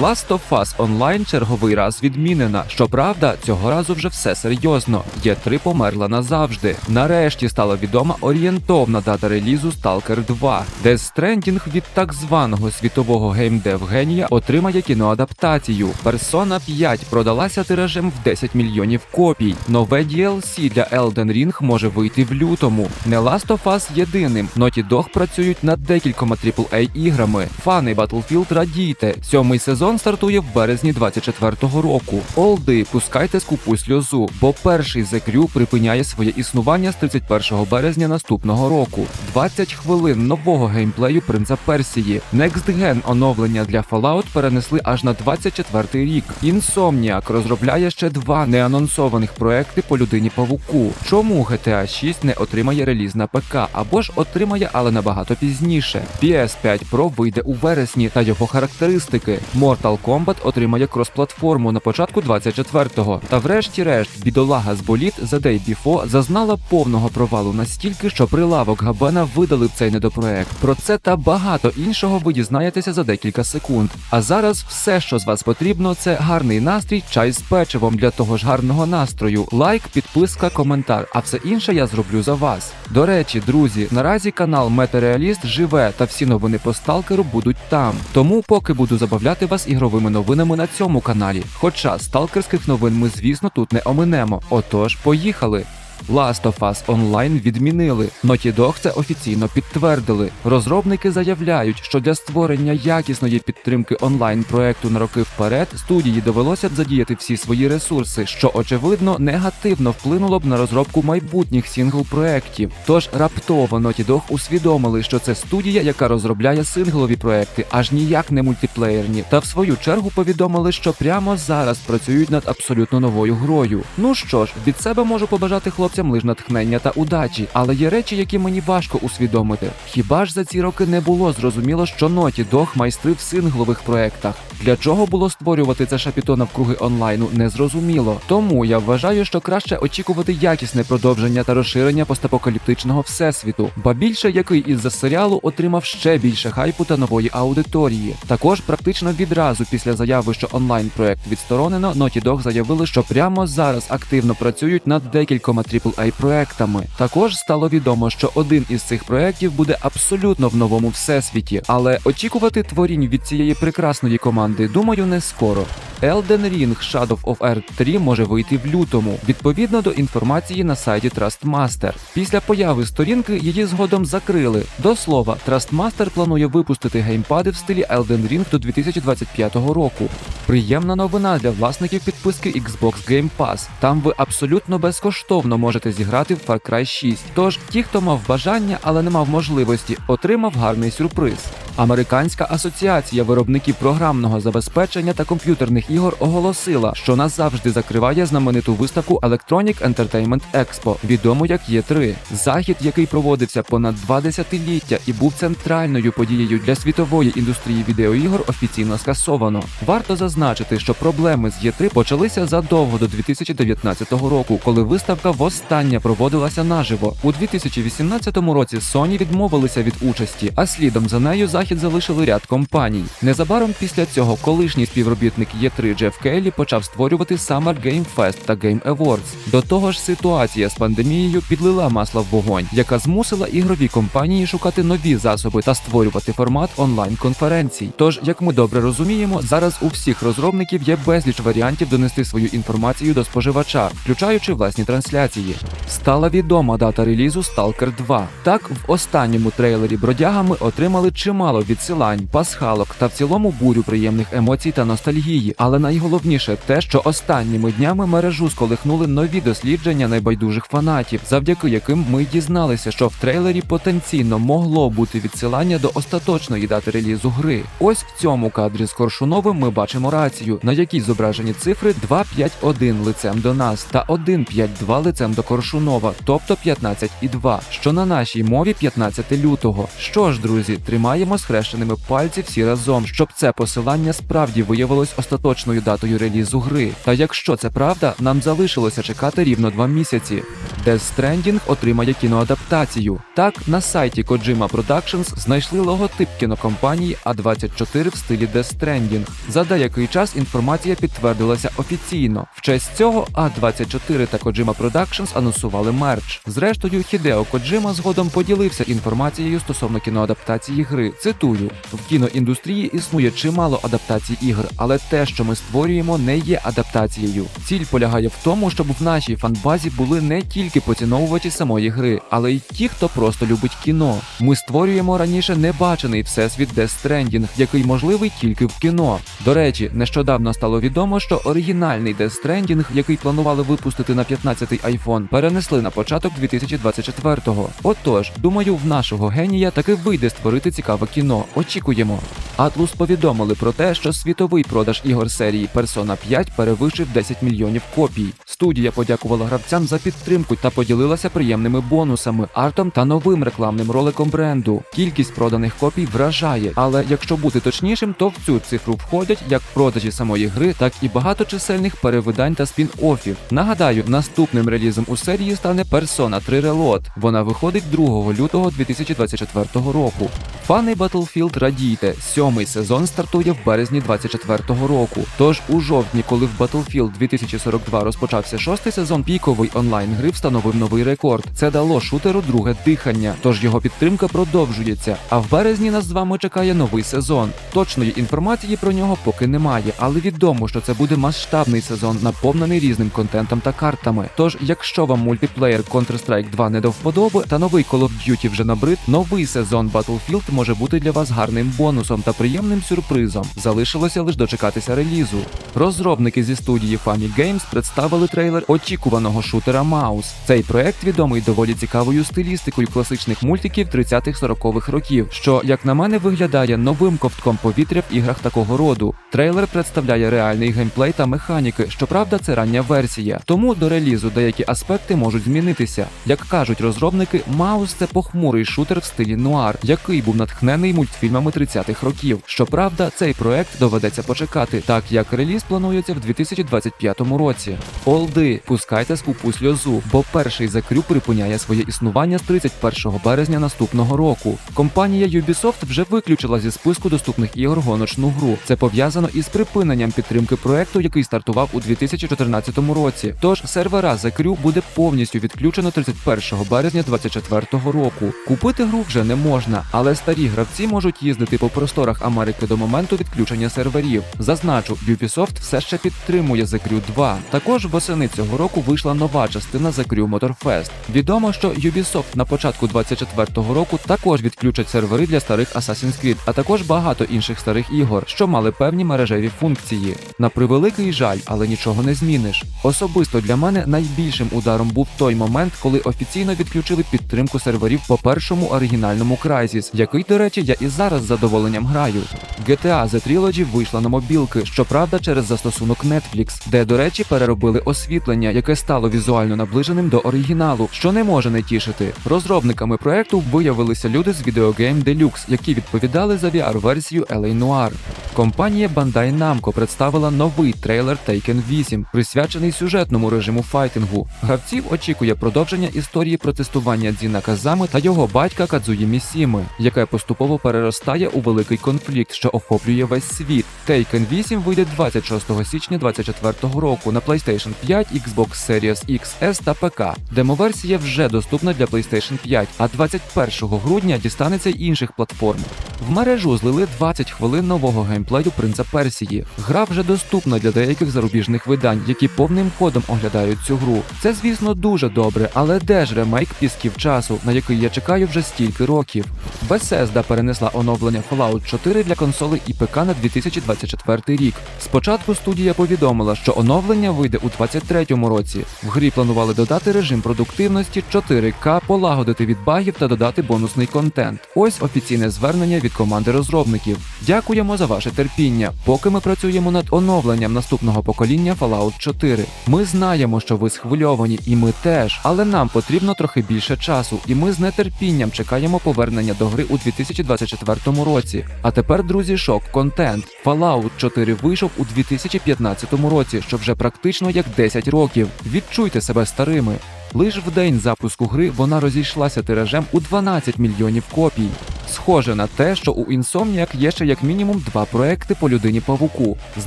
Last of Us Online черговий раз відмінена. Щоправда, цього разу вже все серйозно. Є 3 померла назавжди. Нарешті стала відома орієнтовна дата релізу Stalker 2, де Stranding від так званого світового геймдев генія отримає кіноадаптацію. Persona 5 продалася тиражем в 10 мільйонів копій. Нове DLC для Elden Ring може вийти в лютому. Не Last of Us єдиним. Naughty Dog працюють над декількома AAA іграми. Фани Battlefield радійте. Сьомий сезон стартує в березні 24-го року. Олди, пускайте скупу сльозу, бо перший The Crew припиняє своє існування з 31 березня наступного року. 20 хвилин нового геймплею принца Персії. Next Gen оновлення для Fallout перенесли аж на 24-й рік. Insomniac розробляє ще два неанонсованих проекти по людині павуку. Чому GTA 6 не отримає реліз на ПК або ж отримає, але набагато пізніше? PS5 Pro вийде у вересні та його характеристики. Mortal Kombat отримає кросплатформу на початку 24-го. Та врешті-решт, бідолага з боліт The Day Before зазнала повного провалу настільки, що прилавок Габена видалив цей недопроект. Про це та багато іншого ви дізнаєтеся за декілька секунд. А зараз все, що з вас потрібно, це гарний настрій, чай з печивом для того ж гарного настрою, лайк, підписка, коментар. А все інше я зроблю за вас. До речі, друзі, наразі канал Метереаліст живе, та всі новини по сталкеру будуть там. Тому поки буду забавляти вас ігровими новинами на цьому каналі. Хоча сталкерських новин ми, звісно, тут не оминемо. Отож, поїхали. Last of Us Online відмінили. Naughty Dog це офіційно підтвердили. Розробники заявляють, що для створення якісної підтримки онлайн проекту на роки вперед студії довелося б задіяти всі свої ресурси, що очевидно негативно вплинуло б на розробку майбутніх сінгл проєктів. Тож раптово Naughty Dog усвідомили, що це студія, яка розробляє синглові проекти, аж ніяк не мультиплеєрні. Та в свою чергу повідомили, що прямо зараз працюють над абсолютно новою грою. Ну що ж, від себе можу побажати хлопцям лиш натхнення та удачі, але є речі, які мені важко усвідомити. Хіба ж за ці роки не було зрозуміло, що Naughty Dog майстри в синглових проектах? Для чого було створювати це шапіто навкруги онлайну, незрозуміло. Тому я вважаю, що краще очікувати якісне продовження та розширення постапокаліптичного всесвіту, ба більше який із-за серіалу отримав ще більше хайпу та нової аудиторії. Також практично відразу після заяви, що онлайн проект відсторонено, Naughty Dog заявили, що прямо зараз активно працюють над декількома AAA проектами. Також стало відомо, що один із цих проєктів буде абсолютно в новому всесвіті, але очікувати творінь від цієї прекрасної команди, думаю, не скоро. Elden Ring Shadow of Earth 3 може вийти в лютому, відповідно до інформації на сайті Trustmaster. Після появи сторінки її згодом закрили. До слова, Trustmaster планує випустити геймпади в стилі Elden Ring до 2025 року. Приємна новина для власників підписки Xbox Game Pass. Там ви абсолютно безкоштовно можете зіграти в Far Cry 6. Тож ті, хто мав бажання, але не мав можливості, отримав гарний сюрприз. Американська асоціація виробників програмного забезпечення та комп'ютерних ігор оголосила, що назавжди закриває знамениту виставку Electronic Entertainment Expo, відому як Є3. Захід, який проводився понад два десятиліття і був центральною подією для світової індустрії відеоігор, офіційно скасовано. Варто зазначити, що проблеми з Є3 почалися задовго до 2019 року, коли виставка востаннє проводилася наживо. У 2018 році Sony відмовилися від участі, а слідом за нею захід залишили ряд компаній. Незабаром після цього колишній співробітник Є3 Джеф Кейлі почав створювати Summer Game Fest та Game Awards. До того ж, ситуація з пандемією підлила масла в вогонь, яка змусила ігрові компанії шукати нові засоби та створювати формат онлайн-конференцій. Тож, як ми добре розуміємо, зараз у всіх розробників є безліч варіантів донести свою інформацію до споживача, включаючи власні трансляції. Стала відома дата релізу Stalker 2. Так, в останньому трейлері бродяга ми отримали чимало відсилань, пасхалок та в цілому бурю приємних емоцій та ностальгії. Але найголовніше те, що останніми днями мережу сколихнули нові дослідження найбайдужих фанатів, завдяки яким ми дізналися, що в трейлері потенційно могло бути відсилання до остаточної дати релізу гри. Ось в цьому кадрі з Коршуновим ми бачимо рацію, на якій зображені цифри 251 лицем до нас та 152 лицем до Коршунова, тобто 15 і 2, що на нашій мові 15 лютого. Що ж, друзі, тримаємо схрещеними пальці всі разом, щоб це посилання справді виявилось остаточною датою релізу гри. Та якщо це правда, нам залишилося чекати рівно два місяці. Death Stranding отримає кіноадаптацію. Так, на сайті Kojima Productions знайшли логотип кінокомпанії А24 в стилі Death Stranding. За деякий час інформація підтвердилася офіційно. В честь цього А24 та Kojima Productions анонсували мерч. Зрештою, Хідео Коджима згодом поділився інформацією стосовно кіноадаптації гри. Цитую: в кіноіндустрії існує чимало адаптацій ігр, але те, що ми створюємо, не є адаптацією. Ціль полягає в тому, щоб в нашій фанбазі були не тільки поціновувачі самої гри, але й ті, хто просто любить кіно. Ми створюємо раніше небачений всесвіт Death Stranding, який можливий тільки в кіно. До речі, нещодавно стало відомо, що оригінальний Death Stranding, який планували випустити на 15-й iPhone, перенесли на початок 2024-го. Отож, думаю, в нашого генія таки вийде створити цікаве кіно. Очікуємо. Atlus повідомили про те, що світовий продаж ігор серії Persona 5 перевищив 10 мільйонів копій. Студія подякувала гравцям за підтримку та поділилася приємними бонусами, артом та новим рекламним роликом бренду. Кількість проданих копій вражає, але якщо бути точнішим, то в цю цифру входять як продажі самої гри, так і багато чисельних перевидань та спін-оффів. Нагадаю, наступним релізом у серії стане Persona 3 Reload. Вона виходить 2 лютого 2024 року. Фани Battlefield радійте, сьомий сезон стартує в березні 24-го року. Тож у жовтні, коли в Battlefield 2042 розпочався шостий сезон, піковий онлайн гри встановив новий рекорд. Це дало шутеру друге дихання. Тож його підтримка продовжується. А в березні нас з вами чекає новий сезон. Точної інформації про нього поки немає, але відомо, що це буде масштабний сезон, наповнений різним контентом та картами. Тож, якщо вам мультиплеєр Counter-Strike 2 не до вподоби, та новий Call of Duty вже набрид, новий сезон Battlefield може бути для вас гарним бонусом та приємним сюрпризом. Залишилося лише дочекатися релізу. Розробники зі студії Funny Games представили трейлер очікуваного шутера Маус. Цей проект відомий доволі цікавою стилістикою класичних мультиків 30-40-х років, що, як на мене, виглядає новим ковтком повітря в іграх такого роду. Трейлер представляє реальний геймплей та механіки. Щоправда, це рання версія. Тому до релізу деякі аспекти можуть змінитися. Як кажуть розробники, Маус це похмурий шутер в стилі нуар, який був натхнений мультфільмами 30-х років. Щоправда, цей проект доведеться почекати, так як реліз планується в 2025 році. Олди, пускайте скупу сльозу, бо перший закрю припиняє своє існування з 31 березня наступного року. Компанія Ubisoft вже виключила зі списку доступних ігор гоночну гру. Це пов'язано із припиненням підтримки проекту, який стартував у 2014 році. Тож сервера закрю буде повністю відключено 31 березня 2024 року. Купити гру вже не можна, але старі гравці можуть їздити по просторах Америки до моменту відключення серверів. Зазначу, Ubisoft все ще підтримує The Crew 2. Також восени цього року вийшла нова частина The Crew Motorfest. Відомо, що Ubisoft на початку 24-го року також відключать сервери для старих Assassin's Creed, а також багато інших старих ігор, що мали певні мережеві функції. На превеликий жаль, але нічого не зміниш. Особисто для мене найбільшим ударом був той момент, коли офіційно відключили підтримку серверів по першому оригінальному Crysis, який, до речі, я і зараз з задоволенням граю. GTA The Trilogy вийшла на мобілки, щоправда, через застосунок Netflix, де, до речі, переробили освітлення, яке стало візуально наближеним до оригіналу, що не може не тішити. Розробниками проекту виявилися люди з Game Deluxe, які відповідали за VR-версію LA Noir. Компанія Bandai Namco представила новий трейлер Taken 8, присвячений сюжетному режиму файтингу. Гравців очікує продовження історії протестування Дзіна Казами та його батька Кадзуї Місіми, яке поступово переростає у великий конфлікт, що охоплює весь світ. Taken 8 вийде 26 січня 2024 року на PlayStation 5, Xbox Series X, S та ПК. Демоверсія вже доступна для PlayStation 5, а 21 грудня дістанеться інших платформ. В мережу злили 20 хвилин нового геймплею Принца Персії. Гра вже доступна для деяких зарубіжних видань, які повним ходом оглядають цю гру. Це, звісно, дуже добре, але де ж ремейк пісків часу, на який я чекаю вже стільки років? Bethesda перенесла оновлення Fallout 4 для консолей і ПК на 2024 рік. Спочатку студія повідомила, що оновлення вийде у 2023 році. В грі планували додати режим продуктивності 4К, полагодити від багів та додати бонусний контент. Ось офіційне звернення від команди розробників. Дякуємо за ваше терпіння, поки ми працюємо над оновленням наступного покоління Fallout 4. Ми знаємо, що ви схвильовані, і ми теж, але нам потрібно трохи більше часу, і ми з нетерпінням чекаємо повернення до гри у 2024 році. А тепер, друзі, шок контент. Fallout 4 вийшов у 2015 році, що вже практично як 10 років. Відчуйте себе старими. Лиш в день запуску гри вона розійшлася тиражем у 12 мільйонів копій. Схоже на те, що у Insomniac є ще як мінімум два проекти по людині павуку. З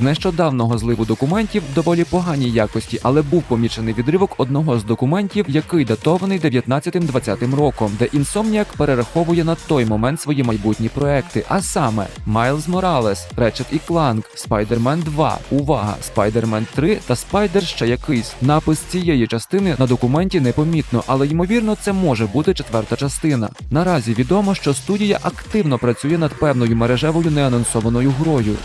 нещодавного зливу документів доволі поганій якості, але був помічений відривок одного з документів, який датований 19-20 роком, де Insomniac перераховує на той момент свої майбутні проекти, а саме Miles Morales, Ratchet і Clank, Spider-Man 2, увага, Spider-Man 3 та Spider ще якийсь. Напис цієї частини на документі непомітно, але ймовірно це може бути четверта частина. Наразі відомо, що студія активно працює над певною мережевою неанонсованою грою.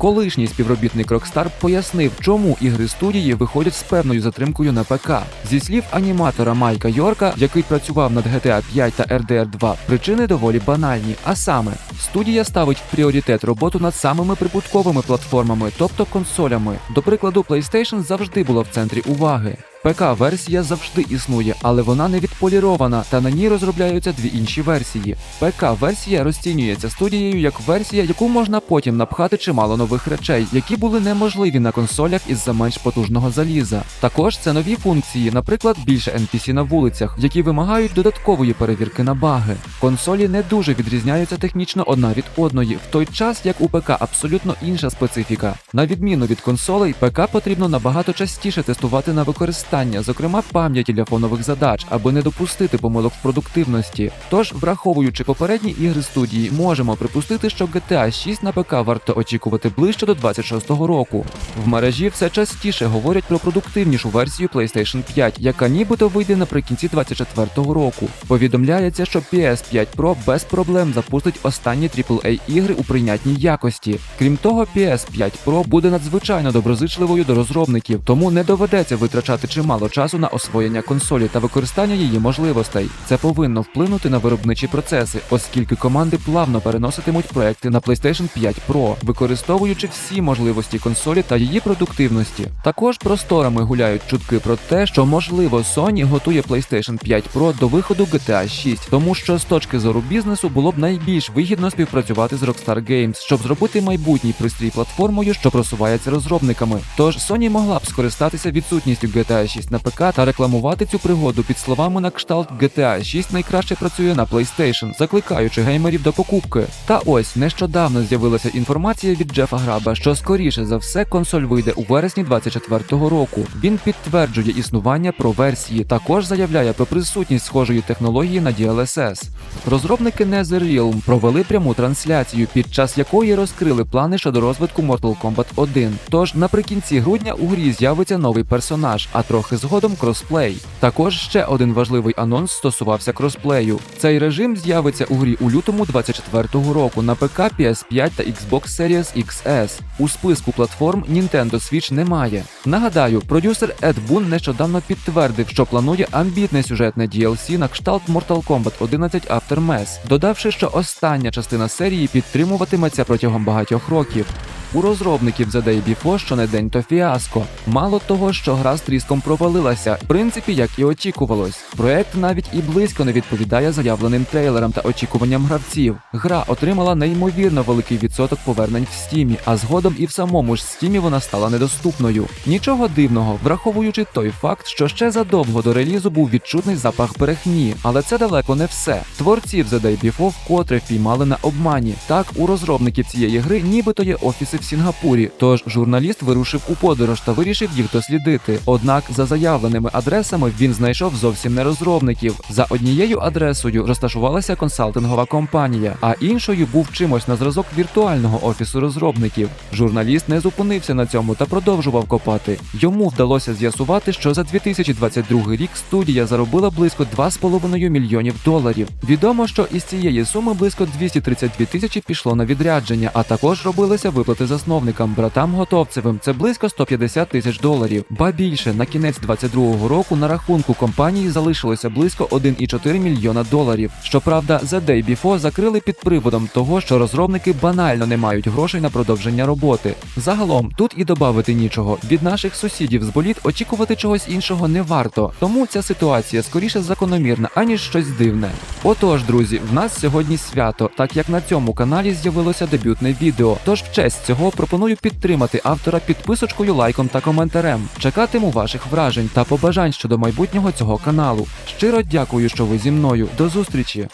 Колишній співробітник Rockstar пояснив, чому ігри студії виходять з певною затримкою на ПК. Зі слів аніматора Майка Йорка, який працював над GTA 5 та RDR 2, причини доволі банальні. А саме, студія ставить в пріоритет роботу над самими прибутковими платформами, тобто консолями. До прикладу, PlayStation завжди була в центрі уваги. ПК-версія завжди існує, але вона не відполірована, та на ній розробляються дві інші версії. ПК-версія розцінюється студією як версія, яку можна потім напхати чимало нових речей, які були неможливі на консолях із-за менш потужного заліза. Також це нові функції, наприклад, більше NPC на вулицях, які вимагають додаткової перевірки на баги. Консолі не дуже відрізняються технічно одна від одної, в той час як у ПК абсолютно інша специфіка. На відміну від консолей, ПК потрібно набагато частіше тестувати на використання, зокрема пам'яті для фонових задач, аби не допустити помилок в продуктивності. Тож, враховуючи попередні ігри студії, можемо припустити, що GTA 6 на ПК варто очікувати ближче до 26-го року. В мережі все частіше говорять про продуктивнішу версію PlayStation 5, яка нібито вийде наприкінці 24-го року. Повідомляється, що PS5 Pro без проблем запустить останні AAA ігри у прийнятній якості. Крім того, PS5 Pro буде надзвичайно доброзичливою до розробників, тому не доведеться витрачати чимало часу на освоєння консолі та використання її можливостей. Це повинно вплинути на виробничі процеси, оскільки команди плавно переноситимуть проекти на PlayStation 5 Pro, використовуючи всі можливості консолі та її продуктивності. Також просторами гуляють чутки про те, що можливо Sony готує PlayStation 5 Pro до виходу GTA 6, тому що з точки зору бізнесу було б найбільш вигідно співпрацювати з Rockstar Games, щоб зробити майбутній пристрій платформою, що просувається розробниками. Тож Sony могла б скористатися відсутністю GTA 6 на ПК та рекламувати цю пригоду під словами на кшталт GTA 6 найкраще працює на PlayStation, закликаючи геймерів до покупки. Та ось нещодавно з'явилася інформація від Джефа Граба, що скоріше за все консоль вийде у вересні 24-го року. Він підтверджує існування про версії, також заявляє про присутність схожої технології на DLSS. Розробники NetherRealm провели пряму трансляцію, під час якої розкрили плани щодо розвитку Mortal Kombat 1. Тож наприкінці грудня у грі з'явиться новий персонаж, а трохи згодом кросплей. Також ще один важливий анонс стосувався кросплею. Цей режим з'явиться у грі у лютому 24-го року на ПК, PS5 та Xbox Series XS. У списку платформ Nintendo Switch немає. Нагадаю, продюсер Ед Бун нещодавно підтвердив, що планує амбітне сюжетне DLC на кшталт Mortal Kombat 11 Aftermath, додавши, що остання частина серії підтримуватиметься протягом багатьох років. У розробників The Day Before щонедень то фіаско. Мало того, що гра з тріском провалилася, в принципі, як і очікувалось. Проект навіть і близько не відповідає заявленим трейлерам та очікуванням гравців. Гра отримала неймовірно великий відсоток повернень в стімі, а згодом і в самому ж стімі вона стала недоступною. Нічого дивного, враховуючи той факт, що ще задовго до релізу був відчутний запах брехні, але це далеко не все. Творців The Day Before вкотре впіймали на обмані. Так, у розробників цієї гри нібито є офіси в Сінгапурі. Тож журналіст вирушив у подорож та вирішив їх дослідити. Однак, за заявленими адресами він знайшов зовсім не розробників. За однією адресою розташувалася консалтингова компанія, а іншою був чимось на зразок віртуального офісу розробників. Журналіст не зупинився на цьому та продовжував копати. Йому вдалося з'ясувати, що за 2022 рік студія заробила близько 2,5 мільйонів доларів. Відомо, що із цієї суми близько 232 тисячі пішло на відрядження, а також робилися виплати співзасновникам братам Готовцевим це близько 150 тисяч доларів. Ба більше на кінець 22-го року на рахунку компанії залишилося близько 1,4 мільйона доларів. Щоправда, The Day Before закрили під приводом того, що розробники банально не мають грошей на продовження роботи. Загалом тут і добавити нічого. Від наших сусідів з боліт очікувати чогось іншого не варто, тому ця ситуація скоріше закономірна, аніж щось дивне. Отож, друзі, в нас сьогодні свято, так як на цьому каналі з'явилося дебютне відео. Тож в честь цього пропоную підтримати автора підписочкою, лайком та коментарем. Чекатиму ваших вражень та побажань щодо майбутнього цього каналу. Щиро дякую, що ви зі мною. До зустрічі!